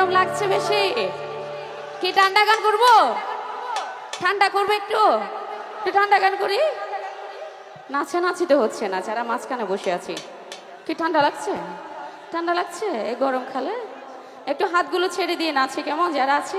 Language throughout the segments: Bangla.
লাগছে বেশি। কি ঠান্ডা গান করব? ঠান্ডা করব একটু? একটু ঠান্ডা গান করি? নাচা নাচি তো হচ্ছে না যারা মাঝখানে বসে আছি। কি ঠান্ডা লাগছে? ঠান্ডা লাগছে এই গরম খালে? একটু হাতগুলো ছেড়ে দিয়ে নাচে কেমন? যারা আছে.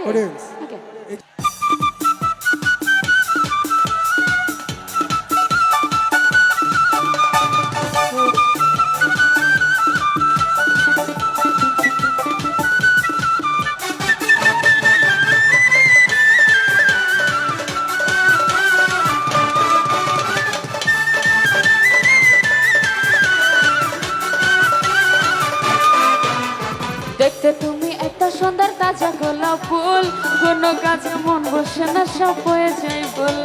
দেখতে তুমি একটা সুন্দর তাজা গোলাপ ফুল। কোনো কাজে মন বসে না, সব হয়ে যায় বল।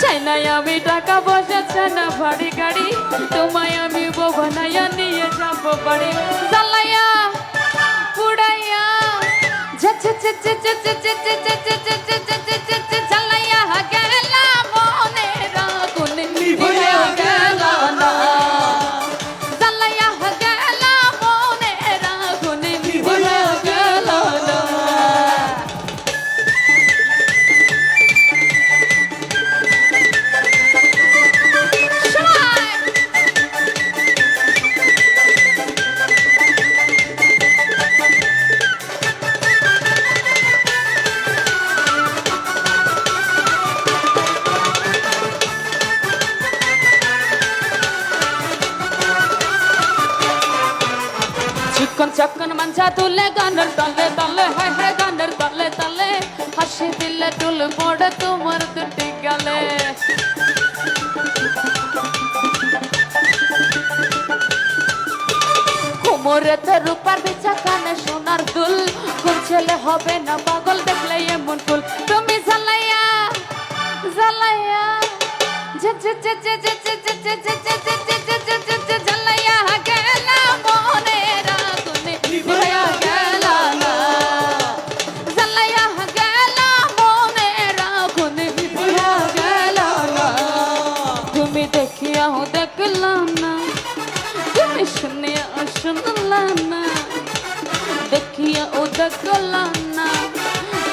চাই আমি টাকা বসে চাই না ভারী গাড়ি। তোমায় আমি বোবানাইয়া নিয়ে যাব বাড়ি। জ্বালাইয়া পুড়াইয়া ঝে ঝে ঝে ঝে ঝে ঝে চক্কন চক্কন মাঞ্জা তুলে গানের তলে তলে হয় হয় গানের তলে তলে হাসি দিলে টুল পড়ে তোমার দুটি গালে কোমরেতে রূপার বিচা কানে সোনার দুল কোন ছেলে হবে না পাগল দেখলে এমন ফুল তুমি জ্বালাইয়া জ্বালাইয়া জ্বালাইয়া দেখিয়াও দেখলাম না তুমি শুনিয়া শুনলাম না দেখিয়া ও দেখলাম না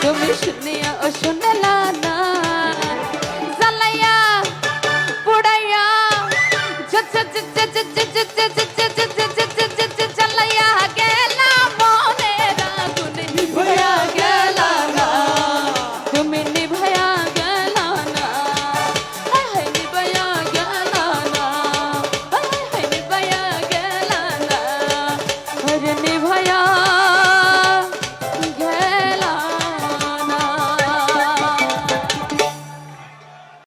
তুমি শুনিয়া ও শুনলাম